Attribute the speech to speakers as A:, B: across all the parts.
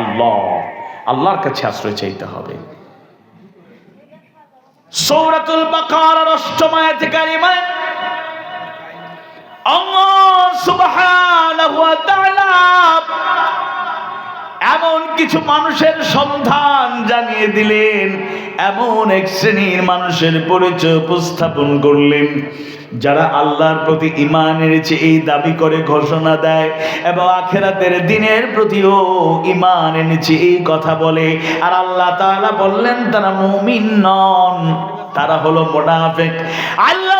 A: আল্লাহ, আল্লাহর কাছে আশ্রয় চাইতে হবে। সৌরাতুল বাকারার অষ্টম আয়াতে কারিমায় আল্লাহ সুবহানাহু ওয়া তাআলা এমন কিছু মানুষের সন্ধান জানিয়ে দিলেন, এমন এক শ্রেণির মানুষের পরিচয় উপস্থাপন করলেন। যারা আল্লাহর প্রতি ইমান এনেছে এই দাবি করে ঘোষণা দেয় এবং আখেরাতের দিনের প্রতিও ইমান এনেছে এই কথা বলে, আর আল্লাহ তাআলা বললেন, তারা মুমিন নন, তারা হলো মোনাফেক। আল্লাহ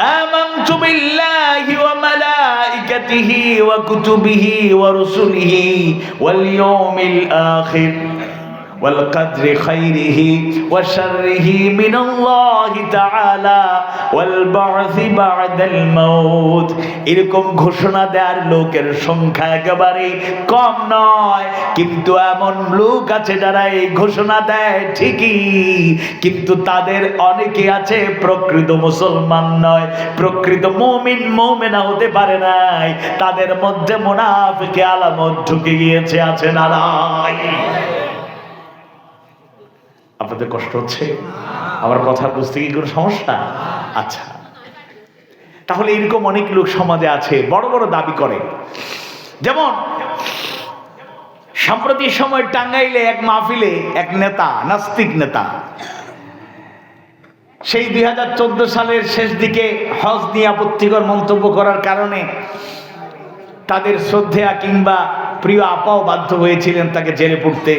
A: آمنت بالله وملائكته وكتبه ورسله واليوم الآخر. والقدر خيره وشره من الله تعالى والبعث بعد الموت এরকম ঘোষণা দেওয়ার লোকের সংখ্যা একেবারে কম নয় কিন্তু এমন লোক আছে যারা এই ঘোষণা দেয় ঠিকই কিন্তু তাদের অনেকে আছে প্রকৃত মুসলমান নয় প্রকৃত মুমিন মুমিনা হতে পারে নাই তাদের মধ্যে মুনাফিকে আলামত ঢুকে গিয়েছে আছে না নাই আপনাদের কষ্ট হচ্ছে? আমার কথা বুঝতে কি কোনো সমস্যা? আচ্ছা। তাহলে এরকম অনেক লোক সমাজে আছে, বড় বড় দাবি করে। যেমন, সাম্প্রতিক সময় টাঙ্গাইলে এক মাহফিলে এক নেতা, নাস্তিক নেতা, সেই দুই হাজার চোদ্দ সালের শেষ দিকে হজ নিয়ে আপত্তিকর মন্তব্য করার কারণে তাদের শ্রদ্ধেয়া কিংবা প্রিয় আপাও বাধ্য হয়েছিলেন তাকে জেলে পড়তে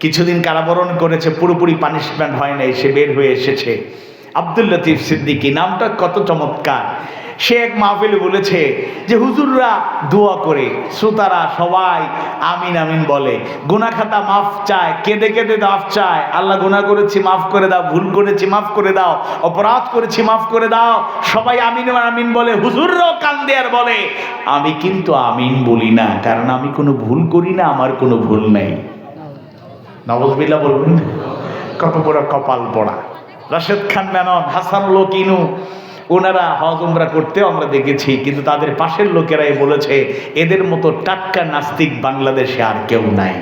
A: কিছুদিন কারাবরণ করেছে, পুরোপুরি পানিশমেন্ট হয় নাই, সে বের হয়ে এসেছে। আব্দুল লতিফ সিদ্দিকী, নামটা কত চমৎকার। সে এক মাহফিলে বলেছে যে, হুজুররা দোয়া করে, শ্রোতারা সবাই আমিন আমিন বলে। গুনাখাতা মাফ চায়, কেঁদে কেঁদে মাফ চায়। আল্লাহ গুনাহ করেছি, মাফ করে দাও। ভুল করেছি, মাফ করে দাও। অপরাধ করেছি, মাফ করে দাও। সবাই আমিন আমিন বলে, হুজুররাও কান্দে আর বলে। আমি কিন্তু আমিন বলি না, কারণ আমি কোনো ভুল করি না, আমার কোনো ভুল নেই। নবজবিল্লা বলবেন? কত বড় কপাল পড়া রাশেদ খান মেনন, হাসান লোকিনু ওনারা হজ উমরা করতেও আমরা দেখেছি, কিন্তু তাদের পাশের লোকেরাই বলেছে, এদের মতো টাটকা নাস্তিক বাংলাদেশে আর কেউ নাই।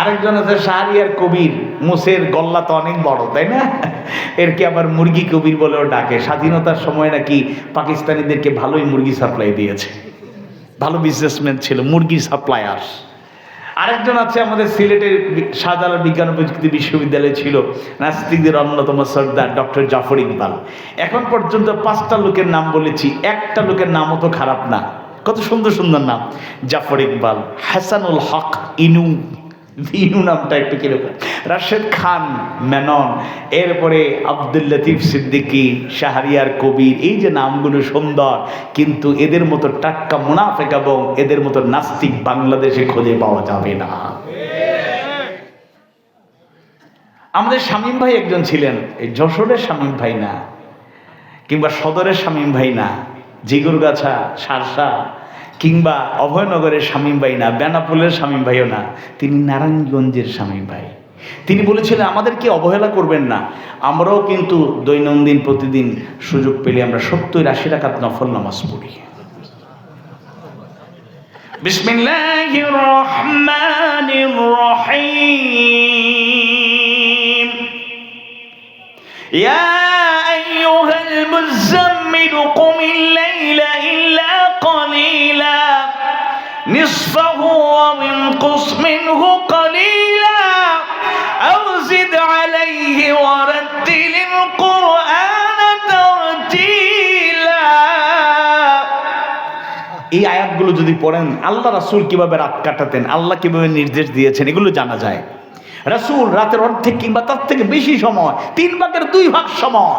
A: আরেকজন আছে শাহরিয়ার কবির, মুসের গল্লা তো অনেক বড়, তাই না? এরকে আবার মুরগি কবির বলেও ডাকে? স্বাধীনতার সময় নাকি পাকিস্তানিদেরকে ভালোই মুরগি সাপ্লাই দিয়েছে। ভালো বিজনেসম্যান ছিল, মুরগি সাপ্লায়ার্স আরেকজন আছে আমাদের সিলেটের শাহজালাল বিজ্ঞান প্রযুক্তি বিশ্ববিদ্যালয় ছিল, নাস্তিকদের অন্যতম সর্দার ডক্টর জাফর ইকবাল। এখন পর্যন্ত পাঁচটা লোকের নাম বলেছি, একটা লোকের নামও তো খারাপ না। কত সুন্দর সুন্দর নাম। জাফর ইকবাল, হাসানুল হক, ইনু। ইনু নামটা একটু কীরকম রাশেদ খান, মেনন, এরপরে আব্দুল লতিফ সিদ্দিকী, শাহরিয়ার কবির, এই যে নামগুলো সুন্দর, কিন্তু এদের মতো টাটকা মুনাফেক এবং এদের মতো নাস্তিক বাংলাদেশে খুঁজে পাওয়া যাবে না। আমাদের শামীম ভাই একজন ছিলেন, এই যশোরের শামীম ভাই না, কিংবা সদরের শামীম ভাই না, জিগুরগাছা, সারসা কিংবা অভয়নগরের স্বামীম ভাই না, বেনাপুলের স্বামীম ভাইও না, তিনি নারায়ণগঞ্জের স্বামীম ভাই। তিনি বলেছিলেন, আমাদেরকে অবহেলা করবেন না। আমরাও কিন্তু দৈনন্দিন প্রতিদিন সুযোগ পেলে আমরা সত্তর আশি টাকাত নফল নামাজ পড়ি। বিসমিল্লাহির রহমানির রহিম। ইয়া আইয়ুহাল মুযাম্মিল কুম ইল্লা ইল্লা نصفه وانقص منه قليلا أو زد عليه ورتل القرآن ترتيلا এই আয়াতগুলো যদি পড়েন আল্লাহ রাসূল কিভাবে রাত কাটাতেন আল্লাহ কিভাবে নির্দেশ দিয়েছেন এগুলো জানা যায় রাসূল রাতের অর্ধেক কিংবা তার থেকে বেশি সময় তিন ভাগের দুই ভাগ সময়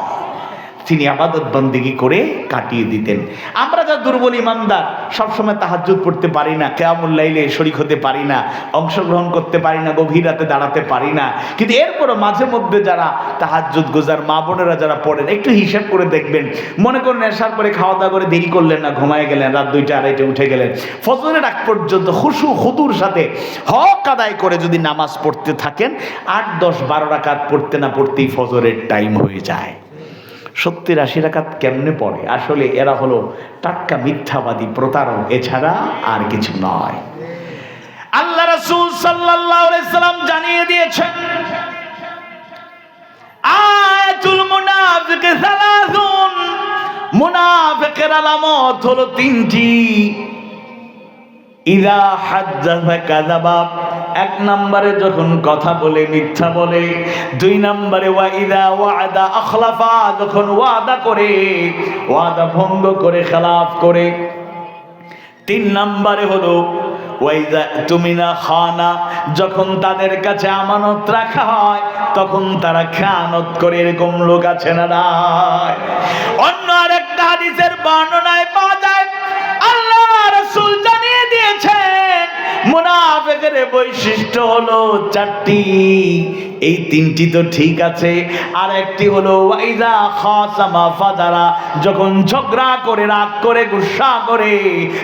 A: তিনি আবাদত বন্দিগি করে কাটিয়ে দিতেন। আমরা যা দুর্বল ইমানদার, সবসময় তাহাজ্জুদ পড়তে পারি না কেয়ামুল্লাইলে শরিক হতে পারি না, অংশগ্রহণ করতে পারি না, গভীর রাতে দাঁড়াতে পারি না। কিন্তু এরপরও মাঝে মধ্যে যারা তাহাজ্জুদ গোজার মা বোনেরা যারা পড়েন, একটু হিসাব করে দেখবেন। মনে করেন নেশার পরে খাওয়া দাওয়া করে দেরি করলেন না, ঘুমায় গেলেন, রাত দুইটা আড়াইটে উঠে গেলেন। ফজরের আগ পর্যন্ত হুসু হুদুর সাথে হক আদায় করে যদি নামাজ পড়তে থাকেন, আট, দশ, বারো রাকাত পড়তে না পড়তেই ফজরের টাইম হয়ে যায়। সত্তর আশি রাকাত কেমনে পড়ে? আসলে এরা হলো টাটকা মিথ্যাবাদী প্রতারক, এছাড়া আর কিছু নয়। আল্লাহ রাসূল সাল্লাম জানিয়ে দিয়েছেন, আয়াতুল আলামত হলো তিনটি। এক নম্বরে যখন কথা বলে, মিথ্যা বলে, দুই নম্বরে ওয়া ইদা ওয়াদা আখলাফা, যখন ওয়াদা করে, ওয়াদা ভঙ্গ করে, খেলাফ করে। তিন নম্বরে হলো ওয়াইদা তুমিনা খানা, যখন তাদের কাছে আমানত রাখা হয়, তখন তারা খেয়ানত করে, এরকম লোক আছে না নাই? অন্য আরেকটা হাদিসের বর্ণনায় পাওয়া যায়, আল্লাহ রাসূল জানিয়ে দিয়েছেন মুনাফিকের বৈশিষ্ট্য হলো চারটি। এই তিনটি তো ঠিক আছে। আর একটি হলো ওয়াইদা খাসামা ফাদারা যখন ঝগড়া করে, রাগ করে, গুসা করে,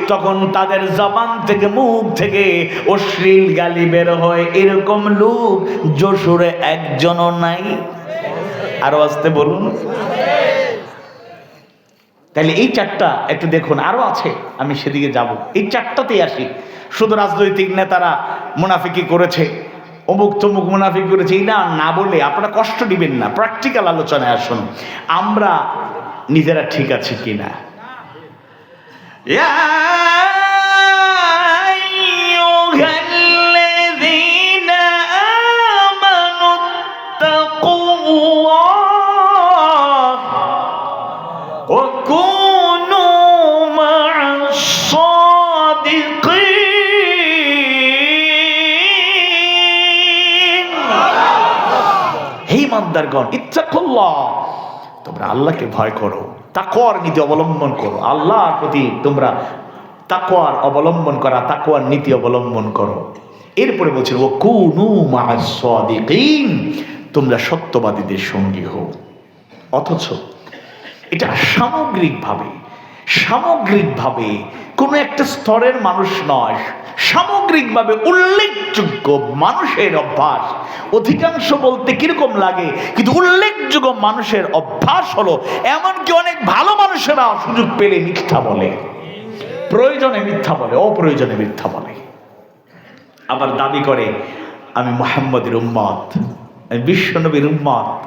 A: তখন তাদের জবান থেকে, মুখ থেকে অশ্লীল গালি বের হয়। এরকম লোক যশোরে একজনও নাই। আরও আসতে বলুন। তাহলে এই চারটা একটু দেখুন আরও আছে, আমি সেদিকে যাব। এই চারটাতেই আসি। শুধু রাজনৈতিক নেতারা মুনাফিকি করেছে, অমুক তমুক মুনাফিক করেছে, এই না না বলে আপনারা কষ্ট দিবেন না প্র্যাকটিক্যাল আলোচনায় আসুন। আমরা নিজেরা ঠিক আছি কিনা? يا ইমানদারগণ, ইত্তাকুল্লাহ। তোমরা আল্লাহকে ভয় করো, তাকওয়ার নীতি অবলম্বন করো। আল্লাহর প্রতি তোমরা তাকওয়ার অবলম্বন করা, তাকওয়ার নীতি অবলম্বন করো। এরপরে বলছেন ও কুনু মা'আস সাদিকিন তোমরা সত্যবাদীদের সঙ্গী হও। অথচ এটা সামগ্রিকভাবে সামগ্রিকভাবে কোনো একটা স্তরের মানুষ নয় সামগ্রিকভাবে উল্লেখযোগ্য মানুষের অভ্যাস। অধিকাংশ বলতে কীরকম লাগে? কিন্তু উল্লেখযোগ্য মানুষের অভ্যাস হলো এমনকি অনেক ভালো মানুষেরা সুযোগ পেলে মিথ্যা বলে। প্রয়োজনে মিথ্যা বলে, অপ্রয়োজনে মিথ্যা বলে। আবার দাবি করে, আমি মোহাম্মদের উম্মত, আমি বিশ্বনবীর উম্মত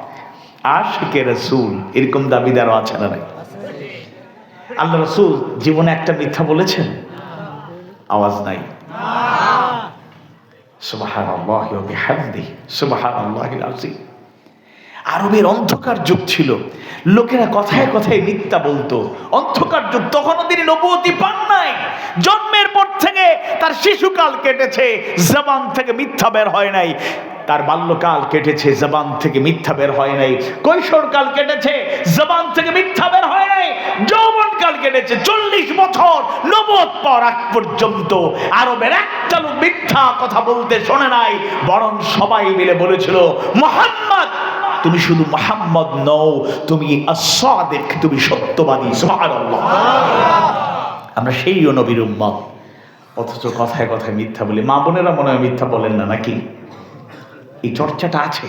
A: আশিকে রসুল, এরকম দাবিদারও আছে না আল্লাহ রসুল জীবনে একটা মিথ্যা বলেছেন? আওয়াজ নাই। সুবাহান আল্লাহ আরবের অন্ধকার যুগ ছিল। লোকেরা কথায় কথায় মিথ্যা বলতো। অন্ধকার যুগ তখনও তিনি নবতী পান নাই। জন্মের পর থেকে তার শিশুকাল কেটেছে, জবান থেকে মিথ্যা বের হয় নাই। তার বাল্যকাল কেটেছে, জবান থেকে মিথ্যা বের হয় নাই। কৈশোরকাল কেটেছে, জবান থেকে মিথ্যা বের হয় নাই। যৌবনকাল কেটেছে, চল্লিশ বছর নবদ পর আগ পর্যন্ত আরবের একটা লোক মিথ্যা কথা বলতে শোনে নাই, বরং সবাই মিলে বলেছিল, মোহাম্মদ, তুমি শুধু মোহাম্মদ নও, তুমি আসাদেক তুমি সত্যবাদী, সুবহানাল্লাহ। আমরা সেই নবীর উম্মত। অথচ কথায় কথায় মিথ্যা বলি। মা বোনেরা মনে হয় মিথ্যা বলেন না নাকি? এই চর্চাটা আছে।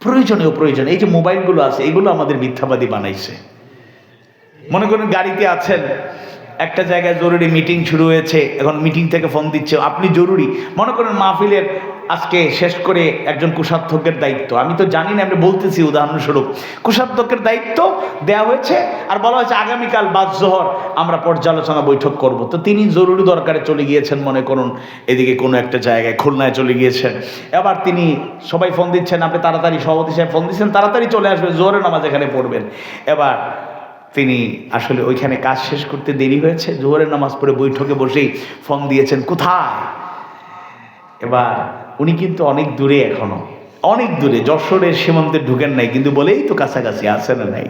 A: প্রয়োজনীয় প্রয়োজন। এই যে মোবাইলগুলো আছে, এগুলো আমাদের মিথ্যাবাদী বানাইছে। মনে করেন গাড়িতে আছেন, একটা জায়গায় জরুরি মিটিং শুরু হয়েছে, এখন মিটিং থেকে ফোন দিচ্ছে, আপনি জরুরি। মনে করেন মাহফিলের আজকে শেষ করে একজন কুষাধ্যক্ষের দায়িত্ব। আমি তো জানি না, আমি বলতেছি উদাহরণস্বরূপ। কুষাধ্যক্ষের দায়িত্ব দেওয়া হয়েছে আর বলা হয়েছে আগামীকাল বাদ জোহর আমরা পর্যালোচনা বৈঠক করব। তো তিনি জরুরি দরকারে চলে গিয়েছেন, মনে করুন, এদিকে কোনো একটা জায়গায়, খুলনায় চলে গিয়েছেন। এবার তিনি সবাই ফোন দিচ্ছেন, আপনি তাড়াতাড়ি সভাপতি সাহেব ফোন দিচ্ছেন, তাড়াতাড়ি চলে আসবে জোহরের নামাজ এখানে পড়বেন। এবার তিনি আসলে ওইখানে কাজ শেষ করতে দেরি হয়েছে, জোহরের নামাজ পড়ে বৈঠকে বসেই ফোন দিয়েছেন, কোথায়? এবার উনি কিন্তু অনেক দূরে এখনও। অনেক দূরে, যশোরের সীমান্তে ঢুকেন নাই, কিন্তু বলেই তো কাছাকাছি আছে না নাই।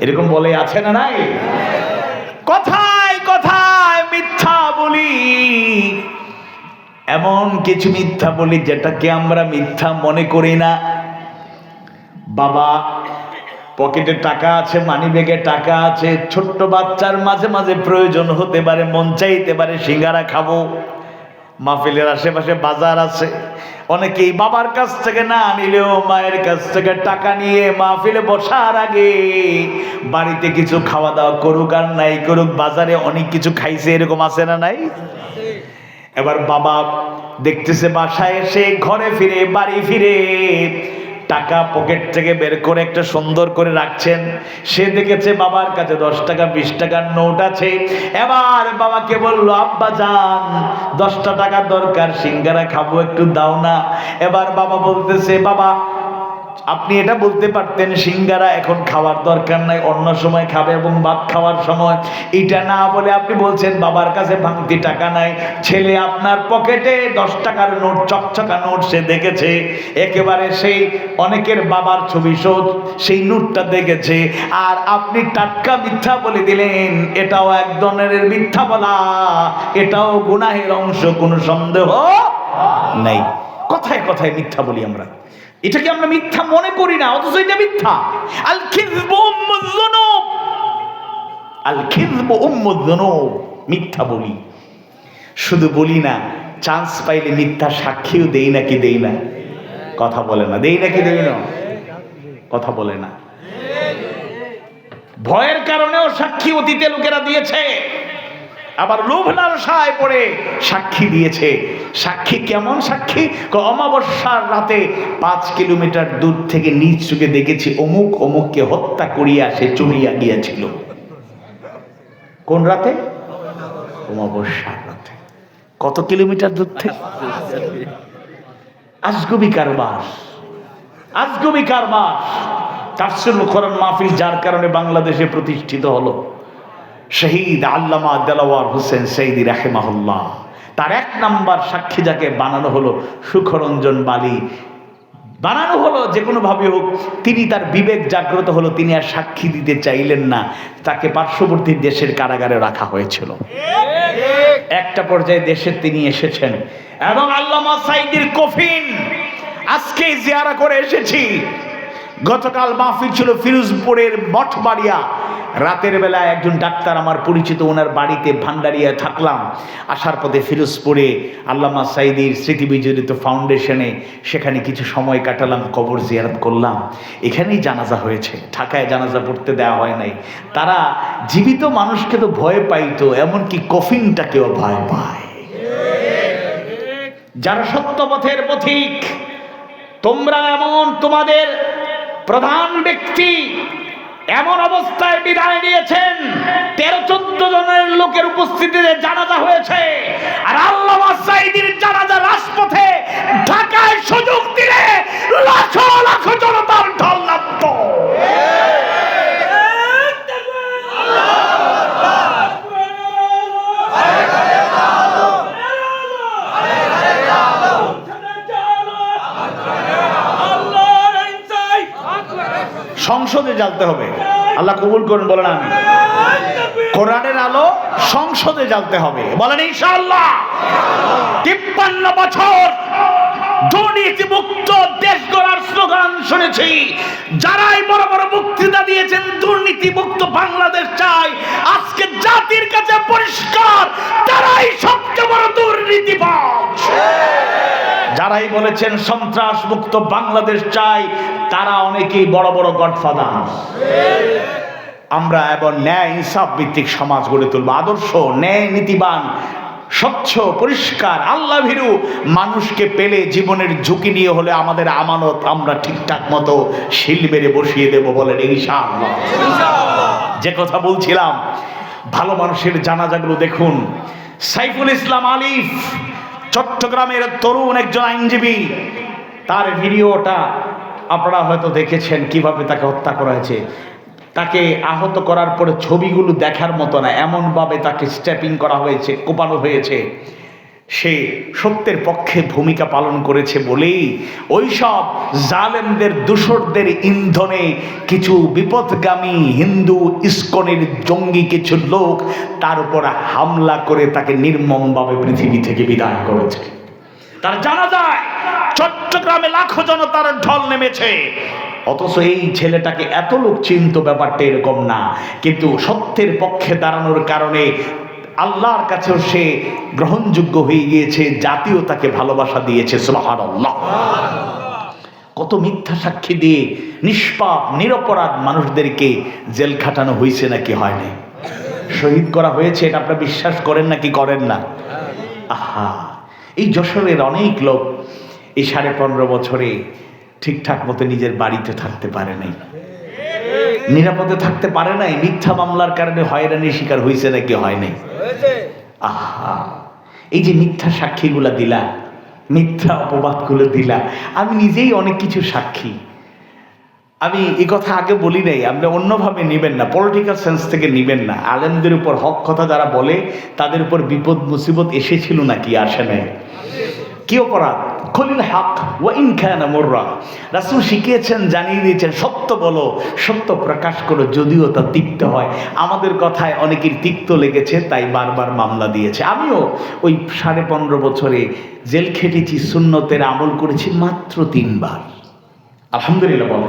A: এরকম বলে আছে না নাই? কথায় কথায় মিথ্যা বলি। এমন কিছু মিথ্যা বলি যেটাকে আমরা মিথ্যা মনে করি না। বাবা, পকেটে টাকা আছে মানি ব্যাগে টাকা আছে, ছোট্ট বাচ্চার মাঝে মাঝে প্রয়োজন হতে পারে, মন চাইতে পারে, সিঙ্গারা খাব। মাহফিলের আশেপাশে বাজার আছে। অনেকেই বাবার কাছ থেকে না নিলেও মায়ের কাছ থেকে টাকা নিয়ে মাহফিলে বসার আগে বাড়িতে কিছু খাওয়া দাওয়া করুক আর নাই করুক, বাজারে অনেক কিছু খাইছে, এরকম আছে না নাই? এবার বাবা দেখতেছে বাসায় এসে ঘরে ফিরে, বাড়ি ফিরে টাকা পকেট থেকে বের করে একটা সুন্দর করে রাখছেন। সে দেখেছে বাবার কাছে দশ টাকা, বিশ টাকার নোট আছে। এবার বাবাকে বলল, আব্বা যান, দশটা টাকা দরকার, সিঙ্গারা খাব, একটু দাও না। এবার বাবা বলতেছে, বাবা আপনি এটা বলতে পারতেন, সিঙ্গারা এখন খাওয়ার দরকার নাই, অন্য সময় খাবে এবং ভাত খাওয়ার সময়। এটা না বলে আপনি বলছেন, বাবার কাছে ভাঙতি টাকা নাই, ছেলে আপনার পকেটে দশ টাকার নোট, চকচকা নোট সে দেখেছে, একেবারে সেই অনেকের বাবার ছবি শোধ, সেই নোটটা দেখেছে, আর আপনি টাটকা মিথ্যা বলে দিলেন, এটাও এক ধরনের মিথ্যা বলা, এটাও গুনাহের অংশ, কোনো সন্দেহ নেই। কথায় কথায় মিথ্যা বলি আমরা। এটাকে আমরা মিথ্যা মনে করি না, অথচ এটা মিথ্যা। আল খিযবু উম্মুয যুনুব আল খিযবু উম্মুয যুনুব মিথ্যা বলি। শুধু বলি না, চান্স পাইলে মিথ্যা সাক্ষীও দেই নাকি দেই না। কথা বলে না, দেই নাকি দেই না। কথা বলে না। ভয়ের কারণেও সাক্ষী অতীতে লোকেরা দিয়েছে। আবার লোভ লালসায় পড়ে সাক্ষী দিয়েছে। সাক্ষী কেমন সাক্ষী? অমাবস্যার রাতে পাঁচ কিলোমিটার দূর থেকে নিজ চোখে দেখেছি অমুক অমুককে হত্যা করিয়া সে চলিয়া গিয়াছিল। কোন রাতে? অমাবস্যার রাতে। কত কিলোমিটার দূর থেকে? আজগবি কারবার। আজগবি কারবার। তাফসির মুখরণ মাহফিল যার কারণে বাংলাদেশে প্রতিষ্ঠিত হলো। শহীদ আল্লামা দেলাওয়ার হোসেন সঈদি রাহেমাহুল্লাহ। তার এক নাম্বার সাক্ষী যাকে বানানো হলো সুখরঞ্জন বালি। বানানো হলো যে কোনোভাবে হোক, তিনি তার বিবেক জাগ্রত হলো, তিনি আর সাক্ষী দিতে চাইলেন না। তাকে পার্শ্ববর্তী দেশের কারাগারে রাখা হয়েছিল। একটা পর্যায়ে দেশে তিনি এসেছেন। এবং আল্লামা সাইদির কফিন। আজকে জিয়ারা করে এসেছি। গতকাল মাহফিল ছিল ফিরোজপুরের মঠবাড়িয়া। রাতের বেলা একজন ডাক্তার আমার পরিচিত, ওনার বাড়িতে ভান্ডারিয়া থাকলাম। আসার পথে ফিরোজপুরে আল্লামা সাইদির স্মৃতি বিজড়িত ফাউন্ডেশনে সেখানে কিছু সময় কাটালাম, কবর জিয়ারত করলাম। এখানেই জানাজা হয়েছে। ঢাকায় জানাজা পড়তে দেওয়া হয় নাই। তারা জীবিত মানুষকে তো ভয় পাইতো, এমনকি কফিনটাকেও ভয় পায়। যারা সত্যপথের পথিক তোমরা এমন তোমাদের প্রধান ব্যক্তি এমন অবস্থায় বিদায় নিয়েছেন। তেরো চোদ্দ জনের লোকের উপস্থিতিতে জানাজা হয়েছে। আর আল্লাহ সাইদির জানাজা রাজপথে ঢাকায় সুযোগ দিলে লাখো লাখো জনতার ঢল নামত। সংসদে জ্বালতে হবে। আল্লাহ কবুল করুন, বলেন আমি কোরআনের আলো সংসদে জ্বালতে হবে। বলেন ইনশাআল্লাহ। তিপ্পান্ন বছর দুর্নীতি মুক্ত দেশ গড়ার স্লোগান শুনেছি। যারাই বড় বড় বক্তৃতা দিয়েছেন দুর্নীতি মুক্ত বাংলাদেশ চাই। আজকে জাতির কাছে পরিষ্কার, তারাই সবচেয়ে বড় দুর্নীতিবাজ। যারাই বলেছেন সন্ত্রাস মুক্ত বাংলাদেশ চাই, তারা অনেকেই বড় বড় গডফাদার। আমরা এবং ন্যায় ইনসাফ ভিত্তিক সমাজ গড়ে তুলব। আদর্শ, ন্যায় নীতিবান, স্বচ্ছ, পরিষ্কার, আল্লাহ ভীরু। মানুষকে পেলে জীবনের ঝুঁকি নিয়ে হলে আমাদের আমানত আমরা ঠিকঠাক মতো শিল মেরে বসিয়ে দেব বলেন ইনশাআল্লাহ। যে কথা বলছিলাম, ভালো মানুষের জানাজাগুলো দেখুন। সাইফুল ইসলাম আলিফ চট্টগ্রামের তরুণ একজন আইনজীবী, তার ভিডিওটা আপনারা হয়তো দেখেছেন, কীভাবে তাকে হত্যা করা হয়েছে। তাকে আহত করার পরে ছবিগুলো দেখার মতো না, এমনভাবে তাকে স্ট্যাপিং করা হয়েছে, কোপানো হয়েছে। সে সত্যের পক্ষে ভূমিকা পালন করেছে বলেই ওই সব জালেমদের দূষরদের ইন্ধনে কিছু বিপদগামী হিন্দু ইস্কনের জঙ্গি কিছু লোক তার উপর হামলা করে তাকে নির্মমভাবে পৃথিবী থেকে বিদায় করেছে। তার জানা যায় চট্টগ্রামে লাখো জনতার ঢল নেমেছে। অথচ এই ছেলেটাকে এত লোক চিন্ত ব্যাপারটা এরকম না। কিন্তু সত্যের পক্ষে দাঁড়ানোর কারণে আল্লাহর কাছেও সে গ্রহণযোগ্য হয়ে গিয়েছে জাতীয় তাকে ভালোবাসা দিয়েছে সুবাহান আল্লাহ কত মিথ্যা সাক্ষী দিয়ে নিষ্পাপ, নিরপরাধ মানুষদেরকে জেল খাটানো হয়েছে নাকি হয়নি শহীদ করা হয়েছে এটা আপনারা বিশ্বাস করেন নাকি করেন না? আহা, এই যশোরের অনেক লোক এই সাড়ে পনেরো বছরে ঠিকঠাক মতো নিজের বাড়িতে থাকতে পারে নাই। নিরাপদে থাকতে পারে নাই, মিথ্যা মামলার কারণে হয়রানির শিকার হয়েছে নাকি হয় নাই? আহা, এই যে মিথ্যা সাক্ষীগুলো দিলা, মিথ্যা অপবাদগুলো দিলা, আমি নিজেই অনেক কিছু সাক্ষী। আমি এই কথা আগে বলি নাই, আপনি অন্যভাবে নেবেন না পলিটিক্যাল সেন্স থেকে নেবেন না। আলেমদের উপর হক কথা যারা বলে, তাদের উপর বিপদ, মুসিবত এসেছিল নাকি, আসে নাই? কি অপরাধ? খলিল হক ওয়া ইনখানা মোর্রা। রাসুল শিখিয়েছেন, জানিয়ে দিয়েছেন, সত্য বলো, সত্য প্রকাশ করো, যদিও তা তিক্ত হয়। আমাদের কথায় অনেকের তিক্ত লেগেছে, তাই বারবার মামলা দিয়েছে। আমিও ওই সাড়ে পনেরো বছরে জেল খেটেছি শূন্যতের আমল করেছি মাত্র তিনবার। আলহামদুলিল্লাহ বলো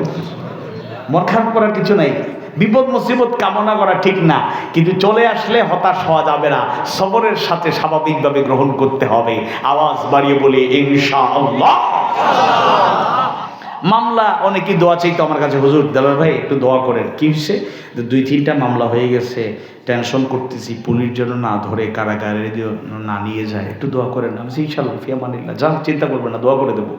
A: মন খারাপ করার কিছু নাই। বিপদ মুসিবত কামনা করা ঠিক না, কিন্তু চলে আসলে হতাশ হওয়া যাবে না। সবরের সাথে স্বাভাবিকভাবে গ্রহণ করতে হবে। আওয়াজ বাড়িয়ে বলে, ইনশাআল্লাহ। মামলা অনেকেই দোয়া চাইতো আমার কাছে, হুজুর দেলার ভাই, একটু দোয়া করেন। কি হচ্ছে দুই, তিনটা মামলা হয়ে গেছে। টেনশন করতেছি, পুলিশ যেন না ধরে, কারাগারে না নিয়ে যায়। একটু দোয়া করেন। আমি ইনশাল্লাহ ফিয়া মানিল্লা যান, চিন্তা করবেন না, দোয়া করে দেবো।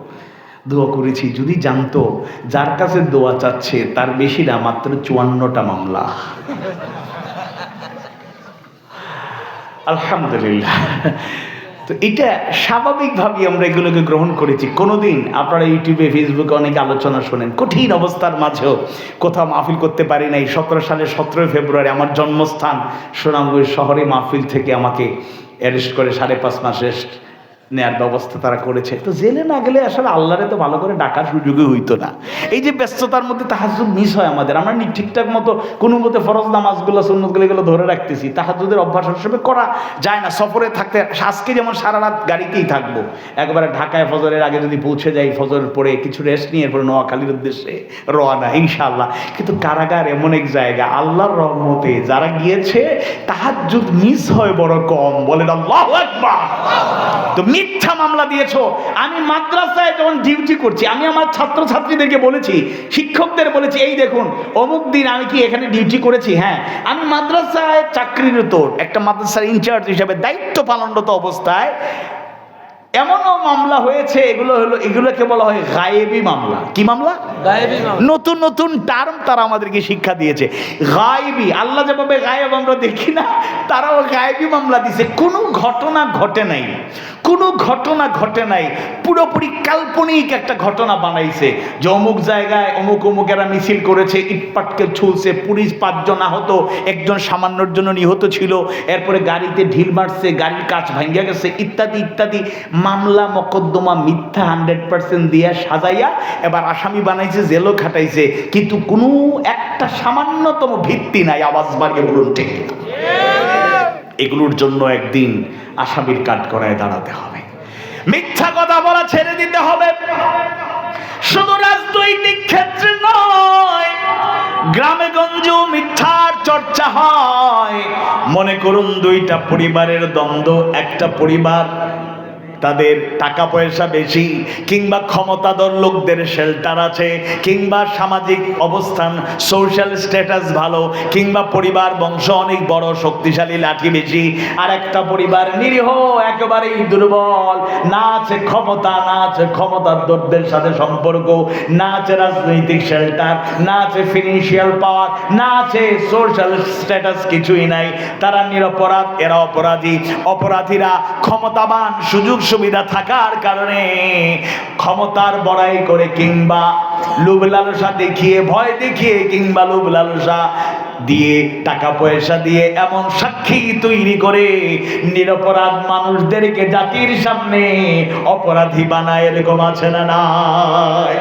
A: দোয়া করেছি। যদি জানতো, যার কাছে দোয়া চাচ্ছে, তার বেশি না মাত্র চুয়ান্নটা মামলা। আলহামদুলিল্লাহ। তো এটা স্বাভাবিকভাবেই আমরা এগুলোকে গ্রহণ করেছি। কোনোদিন আপনারা ইউটিউবে, ফেসবুকে অনেক আলোচনা শোনেন, কঠিন অবস্থার মাঝেও কোথাও মাহফিল করতে পারি নাই। সতেরো সালে সতেরোই ফেব্রুয়ারি আমার জন্মস্থান সুনামগঞ্জ শহরে মাহফিল থেকে আমাকে অ্যারেস্ট করে সাড়ে পাঁচ মাস নেয়ার ব্যবস্থা তারা করেছে। তো জেলে না গেলে আসলে আল্লাহরে তো ভালো করে ডাকার সুযোগই হইতো না। এই যে ব্যস্ততার মধ্যে তাহাজুদ মিস হয় আমাদের। আমরা নি- ঠিকঠাক মতো কোনো মতে ফরজ নামাজগুলো, সুন্নতগুলো এগুলো ধরে রাখতেছি। তাহাজুদের অভ্যাস হিসেবে করা যায় না। সফরে থাকতে আজকে যেমন সারা রাত গাড়িতেই থাকব, একবারে ঢাকায় ফজরের আগে যদি পৌঁছে যাই ফজরের পরে কিছু রেস্ট নিয়ে এরপরে নোয়াখালীর উদ্দেশ্যে রওনা, ইনশাআল্লাহ। কিন্তু কারাগার এমন এক জায়গা, আল্লাহর রহমতে যারা গিয়েছে তাহাজুদ মিস হয় বড় কম। বলেন আল্লাহু তো মিথ্যা মামলা দিয়েছ। আমি মাদ্রাসায় যখন ডিউটি করছি, আমি আমার ছাত্রছাত্রীদেরকে বলেছি, শিক্ষকদের বলেছি, এই দেখুন, অমুক দিন আমি কি এখানে ডিউটি করেছি? হ্যাঁ আমি মাদ্রাসায় চাকরিরত, একটা মাদ্রাসার ইনচার্জ হিসাবে দায়িত্ব পালনরত অবস্থায় এমনও মামলা হয়েছে এগুলো হলো এগুলোকে বলা হয় গায়েবী মামলা। কি মামলা?
B: গায়েবী মামলা।
A: নতুন নতুন টার্ম তারা আমাদেরকে শিক্ষা দিয়েছে। গায়েবী। আল্লাহ যেভাবে গায়েব আমরা দেখি না তারাও গায়েবী মামলা দিছে। কোনো ঘটনা ঘটে নাই। কোনো ঘটনা ঘটে নাই। পুরোপুরি কাল্পনিক একটা ঘটনা বানাইছে। যে অমুক জায়গায় অমুক অমুকেরা মিছিল করেছে ইটপাটকে ছুলছে পুলিশ পাঁচজন আহত একজন সামান্যর জন্য নিহত ছিল। এরপরে গাড়িতে ঢিল মারছে গাড়ির কাজ ভাঙ্গা গেছে ইত্যাদি ইত্যাদি। মামলা মকদ্দমা মিথ্যা হান্ড্রেড পার্সেন্ট দিয়া সাজাইয়া এবার আসামি বানাইছে, জেলও খাটাইছে। কিন্তু কোনো একটা সামান্যতম ভিত্তি নাই, আওয়াজ বাড়িয়ে বলুন ঠিক এগুলোর জন্য একদিন আসামির কাঠ করায় দাঁড়াতে হবে। মিথ্যা কথা বলা ছেড়ে দিতে হবে। শুধু রাজনৈতিক ক্ষেত্রে নয়, গ্রামে গঞ্জেও মিথ্যার চর্চা হয়। মনে করুন দুইটা পরিবারের দ্বন্দ্ব, একটা পরিবার তাদের টাকা পয়সা বেশি, কিংবা ক্ষমতাধর লোকদের শেল্টার আছে, কিংবা সামাজিক অবস্থান সোশ্যাল স্ট্যাটাস ভালো, কিংবা পরিবার, বংশ অনেক বড়, শক্তিশালী, লাঠি বেশি, আর একটা পরিবার নিরীহ, একেবারেই দুর্বল, না আছে ক্ষমতা, না আছে ক্ষমতাধরদের সাথে সম্পর্ক, না আছে রাজনৈতিক শেল্টার না আছে ফিনান্সিয়াল পাওয়ার না আছে সোশ্যাল স্ট্যাটাস কিছুই নাই, তারা নিরপরাধ, এরা অপরাধী, অপরাধীরা ক্ষমতাবান, সুযোগ সুবিধা থাকার কারণে ক্ষমতার বড়াই করে কিংবা লোভ লালসা দেখিয়ে, ভয় দেখিয়ে কিংবা লোভ লালসা দিয়ে, টাকা পয়সা দিয়ে এমন সাক্ষী তৈরি করে নিরপরাধ মানুষদেরকে জাতির সামনে অপরাধী বানায়, এরকম আছে না নাই?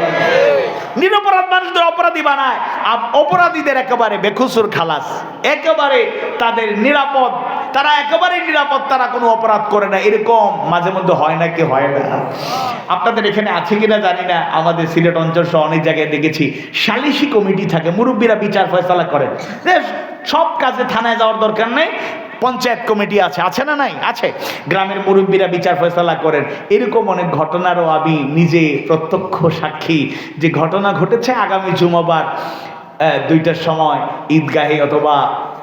A: নিরপরাধ মানুষদের অপরাধী বানায়। অপরাধীদের একেবারে বেখুসুর খালাস। একেবারে তাদের নিরাপদ। তারা একেবারে নিরাপদ, তারা কোনো অপরাধ করে না। এরকম মাঝে মধ্যে হয় না কি হয় না। আপনাদের এখানে আছে কিনা জানি না। আমাদের সিলেট অঞ্চল সহ অনেক জায়গায় দেখেছি। সালিশি কমিটি থাকে। মুরব্বীরা বিচার ফয়সালা করেন। সব কাজে থানায় যাওয়ার দরকার নেই। পঞ্চায়েত কমিটি আছে আছে না নাই? আছে। গ্রামের মুরব্বীরা বিচার ফেসলা করেন। এরকম অনেক ঘটনারও আমি নিজে প্রত্যক্ষ সাক্ষী যে ঘটনা ঘটেছে আগামী জুমাবার দুইটার সময়, ঈদগাহে অথবা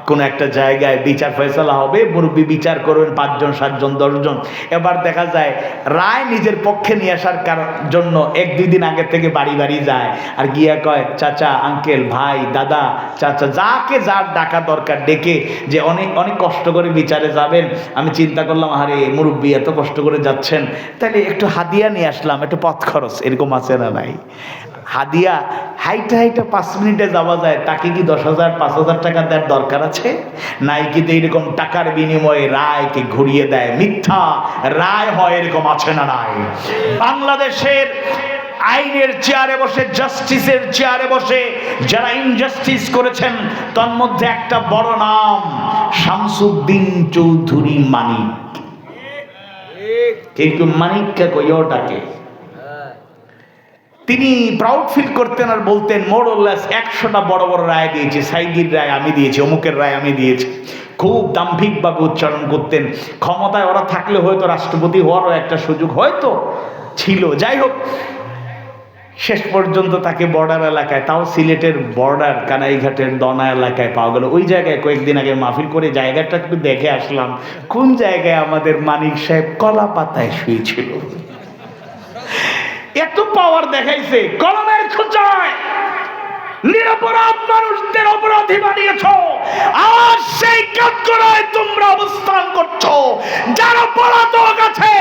A: কোনো একটা জায়গায় বিচার ফয়সালা হবে, মুরব্বী বিচার করবেন পাঁচজন, সাতজন, দশজন। এবার দেখা যায়, রায় নিজের পক্ষে নিয়ে আসার জন্য এক দুই দিন আগে থেকে বাড়ি বাড়ি যায় আর গিয়া কয়, চাচা, আঙ্কেল, ভাই, দাদা, চাচা, যাকে যার ডাকা দরকার ডেকে যে অনেক অনেক কষ্ট করে বিচারে যাবেন। আমি চিন্তা করলাম, আরে, মুরব্বী, এত কষ্ট করে যাচ্ছেন। তাহলে একটু হাদিয়া নিয়ে আসলাম, একটু পথ খরচ। এরকম আছে না নাই? হাদিয়া হাইটা হাইটা পাঁচ মিনিটে যাওয়া যায় তাকে কি দশ হাজার পাঁচ হাজার টাকা দেওয়ার দরকার আছে? নাইকিতে এরকম টাকার বিনিময়ে রায়কে ঘুরিয়ে দেয়? মিথ্যা রায় হয় এরকম আছে না নাই? বাংলাদেশের আইনের চেয়ারে বসে জাস্টিসের চেয়ারে বসে যারা ইনজাস্টিস করেছেন তার মধ্যে একটা বড় নাম শামসুদ্দিন চৌধুরী মানিক। কিন্তু মানিককে কইটাকে তিনি প্রাউড ফিল করতেন আর বলতেন মোরল্লাস একশোটা বড় বড় রায় দিয়েছি সাইদির রায় আমি দিয়েছি, অমুকের রায় আমি দিয়েছি। খুব দাম্ভিকভাবে উচ্চারণ করতেন। ক্ষমতায় ওরা থাকলে হয়তো রাষ্ট্রপতি হওয়ারও একটা সুযোগ হয়তো ছিল। যাই হোক, শেষ পর্যন্ত তাকে বর্ডার এলাকায়, তাও সিলেটের বর্ডার কানাইঘাটের দনা এলাকায় পাওয়া গেল। ওই জায়গায় কয়েকদিন আগে মাহফিল করে জায়গাটা একটু দেখে আসলাম। কোন জায়গায় আমাদের মানিক সাহেব কলা পাতায় শুয়েছিল? এত পাওয়ার দেখাইছে কলমের খোঁচায়। নিরপরাধ মানুষদের অপরাধী বানিয়েছ। আর সেই কাঠগড়ায় তোমরা অবস্থান করছ। যারা পলাতক আছে,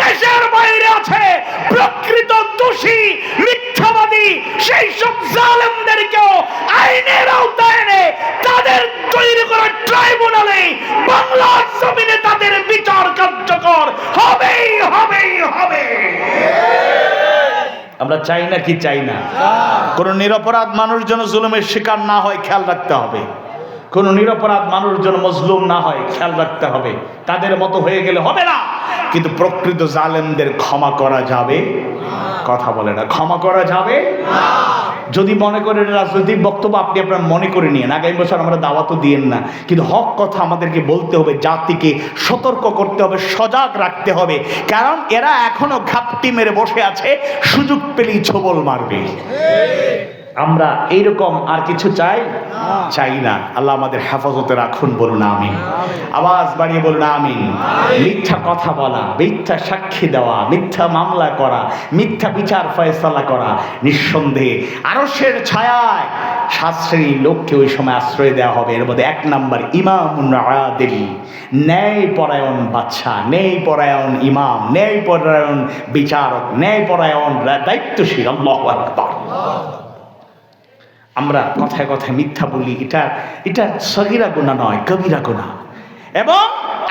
A: দেশের বাইরে আছে, প্রকৃত দোষী, মিথ্যাবাদী, সেই সব জালেমদেরকেও আইনের আওতায় এনে তাদের তৈরি করা ট্রাইব্যুনালে বাংলার জমিনে তাদের বিচার কার্যকর হবেই হবেই হবে আমরা চাই না কি চাই না। কোনো নিরপরাধ মানুষ যেন জুলুমের শিকার না হয়, খেয়াল রাখতে হবে। কোনো নিরপরাধ মানুষ যেন মজলুম না হয়, খেয়াল রাখতে হবে। তাদের মতো হয়ে গেলে হবে না। কিন্তু প্রকৃত জালেমদের ক্ষমা করা যাবে? কথা বলে না। ক্ষমা করা যাবে? যদি মনে করেন রাজনৈতিক বক্তব্য আপনি আপনার মনে করে নিন আগামী বছর আমরা দাওয়া তো দিয়েন না। কিন্তু হক কথা আমাদেরকে বলতে হবে, জাতিকে সতর্ক করতে হবে, সজাগ রাখতে হবে। কারণ এরা এখনও ঘাপটি মেরে বসে আছে, সুযোগ পেলেই ছবল মারবে। আমরা এইরকম আর কিছু চাই? চাই না। আল্লাহ আমাদের হেফাজতে রাখুন বলুন আমি আওয়াজ বাড়িয়ে বলুন আমি মিথ্যা কথা বলা মিথ্যা সাক্ষী দেওয়া মিথ্যা মামলা করা মিথ্যা বিচার ফয়সালা করা নিঃসন্দেহে আরসের ছায়ায় শাস্ত্রী লোককে ওই সময় আশ্রয় দেওয়া হবে। এর মধ্যে এক নাম্বার আদিল ন্যায় পরায়ণ বাচ্চা ন্যায় পরায়ণ ইমাম ন্যায় পরায়ণ বিচারক ন্যায় পরায়ণ দায়িত্বশীল। আল্লাহ আকবার। আমরা কথায় কথায় মিথ্যা বলি, এটা এটা সগিরা গুণা নয় কবিরা গুণা। এবং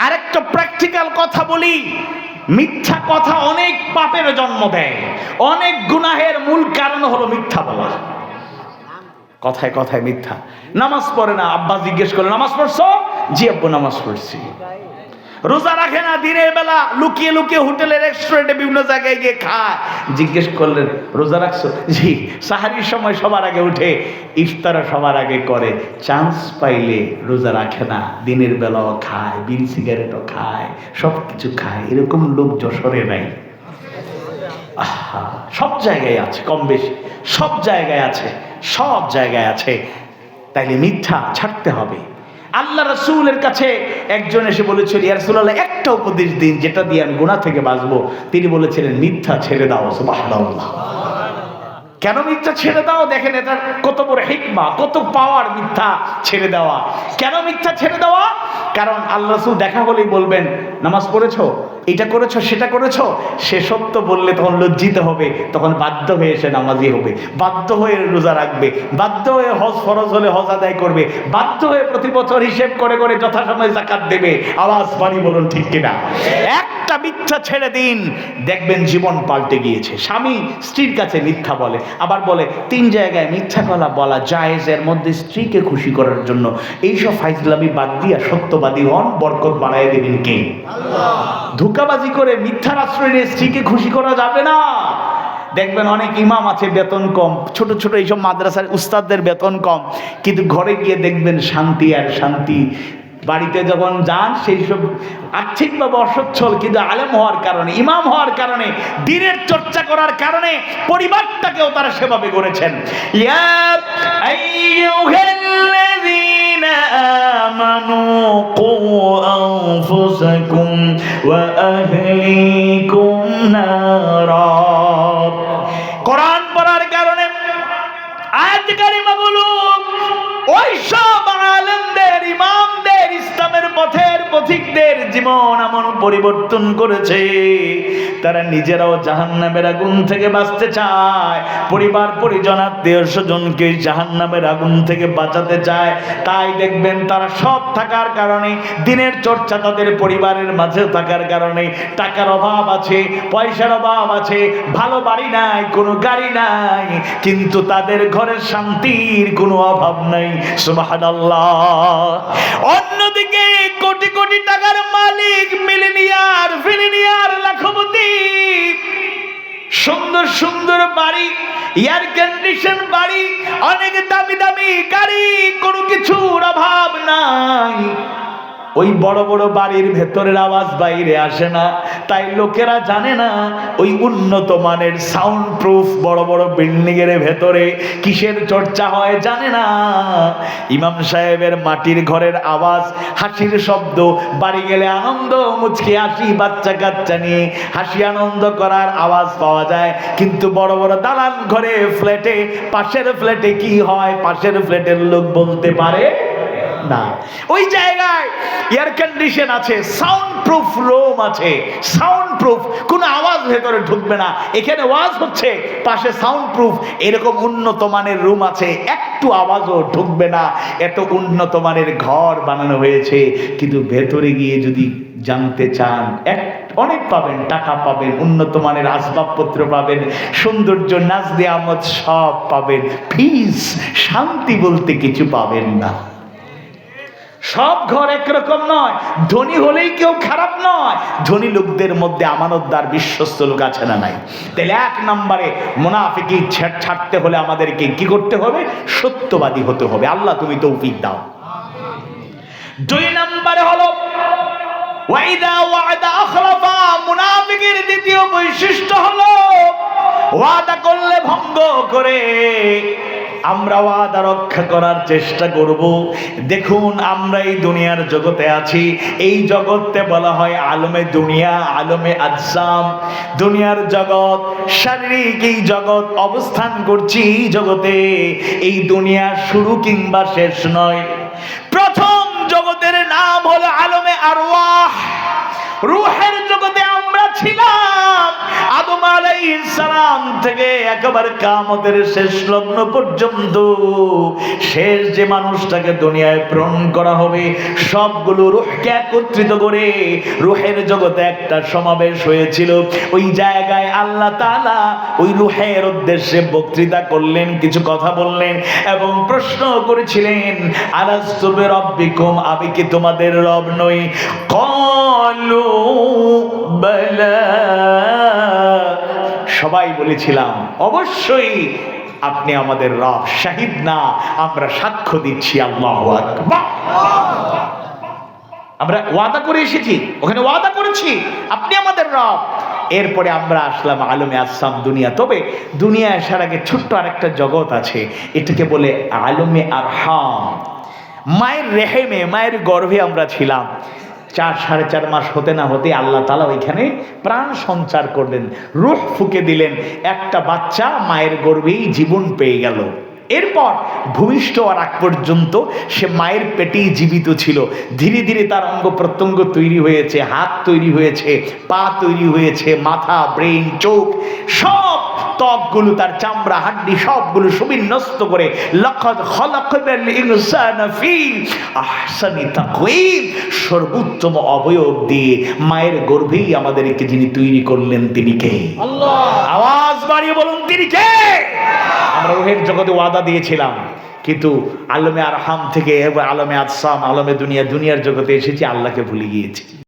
A: আরেকটা প্র্যাকটিক্যাল কথা বলি, মিথ্যা কথা অনেক পাপের জন্ম দেয়, অনেক গুনাহের মূল কারণ হলো মিথ্যা বলা। কথায় কথায় মিথ্যা। নামাজ পড়ে না, আব্বা জিজ্ঞেস করলে, নামাজ পড়ছো? জি, আব্বু, নামাজ পড়ছি। রোজা রাখে না দিনের বেলা লুকিয়ে লুকিয়ে হোটেলে রেস্টুরেন্টে বিভিন্ন জায়গায় গিয়ে খায়। জিজ্ঞেস করলেন রোজা রাখছো? জি সাহারির সময় সবার আগে উঠে ইফতারা সবার আগে করে। চান্স পাইলে রোজা রাখে না দিনের বেলাও খায় বিড়ি সিগারেটও খায় সব কিছু খায়। এরকম লোক যশোরে নাই। আহা, সব জায়গায় আছে কম বেশি। সব জায়গায় আছে সব জায়গায় আছে। তাইলে মিথ্যা ছাড়তে হবে। আল্লাহ রসুলের কাছে একজন এসে বলেছিল, ইয়া একটা উপদেশ দিন, যেটা দিয়ে আমি গোনা থেকে বাঁচবো। তিনি বলেছিলেন, মিথ্যা ছেড়ে দাও সুবাহ কেন মিথ্যা ছেড়ে দাও? দেখেন এটার কত বড় হিকমা, কত পাওয়ার মিথ্যা ছেড়ে দেওয়া। কেন মিথ্যা ছেড়ে দেওয়া? কারণ আল্লাহ রসুল দেখা হলেই বলবেন, নামাজ পড়েছো? এটা করেছ, সেটা করেছ? সে সত্য বললে তখন লজ্জিত হবে, তখন বাধ্য হয়ে সে নামাজি হবে। বাধ্য হয়ে রোজা রাখবে, বাধ্য হয়ে হজ ফরজ হলে হজ আদায় করবে, বাধ্য হয়ে প্রতি বছর হিসেব করে করে যথাসময়ে জাকাত দেবে। আওয়াজ বাড়ি বলুন ঠিক কিনা? একটা মিথ্যা ছেড়ে দিন, দেখবেন জীবন পাল্টে গিয়েছে। স্বামী স্ত্রীর কাছে মিথ্যা বলে, আবার বলে, তিন জায়গায় মিথ্যা গলা বলা জায়েজ এর মধ্যে স্ত্রীকে খুশি করার জন্য। এইসব ফাইজলামি বাদ দিয়া সত্যবাদী হন, বরকত বাড়াই দেবেন কে? ধোকাবাজি করে মিথ্যার আশ্রয় নিয়ে স্ত্রীকে খুশি করা যাবে না। দেখবেন অনেক ইমাম আছে বেতন কম। ছোট ছোট এইসব মাদ্রাসার উস্তাদদের বেতন কম। কিন্তু ঘরে গিয়ে দেখবেন শান্তি আর শান্তি বাড়িতে যখন যান, সেই সব আর্থিকভাবে অসচ্ছল, কিন্তু আলেম হওয়ার কারণে, ইমাম হওয়ার কারণে, দিনের চর্চা করার কারণে পরিবারটাকেও তারা সেভাবে আমানু কু আনফুসাকুম ওয়া আহলিকুম নারা। কোরআন পড়ার কারণে আয়াত কারিমাগুলো ওই সব আলেমদের, ইমামদের ইসলামের পথের পথিকদের জীবন এমন পরিবর্তন করেছে। তারা নিজেরাও জাহান্নামের আগুন থেকে বাঁচতে চায়। পরিবার, পরিজন, আত্মীয় স্বজনকে জাহান্নামের আগুন থেকে বাঁচাতে চায়। তাই দেখবেন তারা সব থাকার কারণে, দিনের চর্চা তাদের পরিবারের মাঝে থাকার কারণে, টাকার অভাব আছে, পয়সার অভাব আছে, ভালো বাড়ি নাই, কোনো গাড়ি নাই, কিন্তু তাদের ঘরের শান্তির কোনো অভাব নাই। সুবহানাল্লাহ। অন্যদিকে কোটি কোটি টাকার মালিক মিলিনিয়ার ফিলিনিয়ার লাখপতি। সুন্দর সুন্দর বাড়ি এয়ার কন্ডিশন বাড়ি, অনেক দামি দামি গাড়ি, কোনো কিছুর অভাব নাই। ওই বড় বড় বাড়ির ভেতরের আওয়াজ বাইরে আসে না। তাই লোকেরা জানে না, ওই উন্নত মানের সাউন্ড প্রুফ বড় বড় বিল্ডিং এর ভেতরে কিসের চর্চা হয় জানে না। ইমাম সাহেবের মাটির ঘরের আওয়াজ, হাসির শব্দ, বাড়ি গেলে আনন্দ, মুচকে হাসি বাচ্চা কাচ্চা নিয়ে হাসি আনন্দ করার আওয়াজ পাওয়া যায়। কিন্তু বড় বড় দালান ঘরে ফ্ল্যাটে পাশের ফ্ল্যাটে কি হয়? পাশের ফ্ল্যাটের লোক বলতে পারে না। ওই জায়গায় এয়ার কন্ডিশন আছে সাউন্ড প্রুফ রুম আছে সাউন্ড প্রুফ কোনো আওয়াজ ভেতরে ঢুকবে না। এখানে আওয়াজ হচ্ছে, পাশে সাউন্ড প্রুফ এরকম উন্নত মানের রুম আছে, একটু আওয়াজও ঢুকবে না। এত উন্নত মানের ঘর বানানো হয়েছে, কিন্তু ভেতরে গিয়ে যদি জানতে চান, এক, অনেক পাবেন, টাকা পাবেন, উন্নত মানের আসবাবপত্র পাবেন, সৌন্দর্য নাচ আমদ সব পাবেন। ফিস শান্তি বলতে কিছু পাবেন না। সব ঘর একরকম নয়, ধনী হলেই কেউ খারাপ নয়। ধনী লোকদের মধ্যে আমানতদার বিশ্বস্ত লোক আছে না নাই? তাহলে এক নম্বরে মোনাফিকি ছেড় ছাড়তে হলে আমাদেরকে কি করতে হবে? সত্যবাদী হতে হবে। আল্লাহ তুমি তৌফিক দাও। দুই নম্বরে হলো, ওয়াইদা ওয়াদা আখলাফা মুনাফিকের দ্বিতীয় বৈশিষ্ট্য হলো, ওয়াদা করলে ভঙ্গ করে। আমরা ওয়াদা রক্ষা করার চেষ্টা করব। দেখুন, আমরা এই দুনিয়ার জগতে আছি। এই জগতে বলা হয় আলমে দুনিয়া, আলমে আজসাম। দুনিয়ার জগৎ, শারীরিক এই জগৎ অবস্থান করছি এই জগতে। এই দুনিয়া শুরু কিংবা শেষ নয়। প্রথম জগতের নাম হলো আলমে আরওয়াহ। রুহের জগতে আমরা ছিলাম। পর্যন্ত শেষ যে মানুষটাকে দুনিয়ায় করা হবে, সবগুলো একত্রিত করে জগতে একটা সমাবেশ হয়েছিল। ওই জায়গায় আল্লাহ ওই উদ্দেশ্যে বক্তৃতা করলেন, কিছু কথা বললেন এবং প্রশ্ন করেছিলেন আমি কি তোমাদের রব নই? বলা। সবাই বলেছিলাম, অবশ্যই আপনি আমাদের রব, শাহিদ না, আমরা সাক্ষ্য দিচ্ছি আল্লাহ আমরা ওয়াদা করে এসেছি, ওখানে ওয়াদা করেছি, আপনি আমাদের রব। এরপরে আমরা আসলাম আলমে আসাম দুনিয়া। তবে দুনিয়া আসার আগে ছোট্ট আরেকটা জগৎ আছে, এটাকে বলে আলমে আর মায়ের রেহেমে, মায়ের গর্ভে আমরা ছিলাম। চার, সাড়ে চার মাস হতে না হতে আল্লাহ তালা ওইখানে প্রাণ সঞ্চার করলেন। রুহ ফুকে দিলেন। একটা বাচ্চা মায়ের গর্ভেই জীবন পেয়ে গেল। এরপর ভূমিষ্ঠ হওয়ার আগ পর্যন্ত সে মায়ের পেটেই জীবিত ছিল। ধীরে ধীরে তার অঙ্গ প্রত্যঙ্গ তৈরি হয়েছে হাত তৈরি হয়েছে পা তৈরি হয়েছে মাথা ব্রেন চোখ সব ত্বকগুলো তার চামড়া হাড্ডি সবগুলো সুবিন্যস্ত করে লক্ষদ খলাকনাল ইনসানা ফি আহসানি তাকওয়িম সর্বোত্তম অবয়ব দিয়ে মায়ের গর্ভেই আমাদেরকে যিনি তৈরি করলেন তিনি কে?
B: আল্লাহ।
A: আওয়াজ বাড়িয়ে বলুন তিনি কে? আমরা রোহের জগতে ওয়াদা দিয়েছিলাম। কিন্তু আলমে আরহাম থেকে আলমে আদসাম, আলমে দুনিয়া, দুনিয়ার জগতে এসেছি, আল্লাহকে ভুলে গিয়েছি।